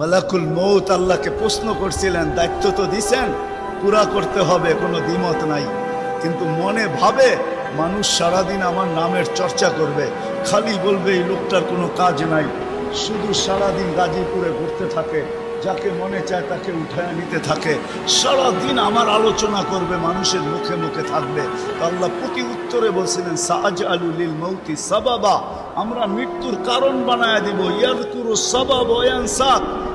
মালাকুল মৌত আল্লাহকে প্রশ্ন করছিলেন, দায়িত্ব তো দিছেন, পুরা করতে হবে, কোনো দ্বিমত নাই। কিন্তু মনে ভাবে মানুষ সারাদিন আমার নামের চর্চা করবে, খালি বলবে, এই লোকটার কোনো কাজ নাই। শুধু সারাদিন গাজীপুরে ঘুরতে থাকে, যাকে মনে চায় তাকে উঠায় নিতে থাকে। সারাদিন আমার আলোচনা করবে, মানুষের মুখে মুখে থাকবে। আল্লাহ প্রতি উত্তরে বলছিলেন সাজ আলুলিল মৌতি সাবাবা। আমরা মৃত্যুর কারণ বানায় দিব, ইয়াদকুরু সাবাব ওয়ানসা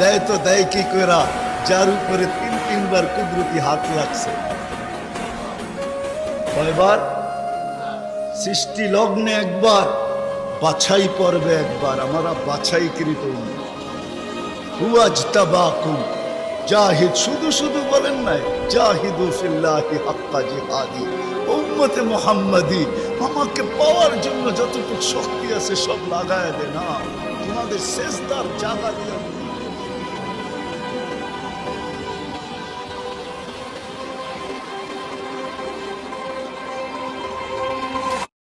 দেয় তো দেয় কি করা যার উপরে তিন তিনবার কুদরতি হাত লাগছে কয়বার? সৃষ্টি লগ্নে একবার, বাছাই পর্বে একবার, আমরা বাছাইকৃত হুয়াজ তাবাকুম জাহিদ শুধু শুধু বলেন নাই, জাহিদু ফিল্লাহি হাক্কা জিহাদি। উম্মতে মুহাম্মাদি, আমাকে পাওয়ার জন্য যতটুকু শক্তি আছে সব লাগায় দে না তোমাদের শেষদার জায়গা দিয়ে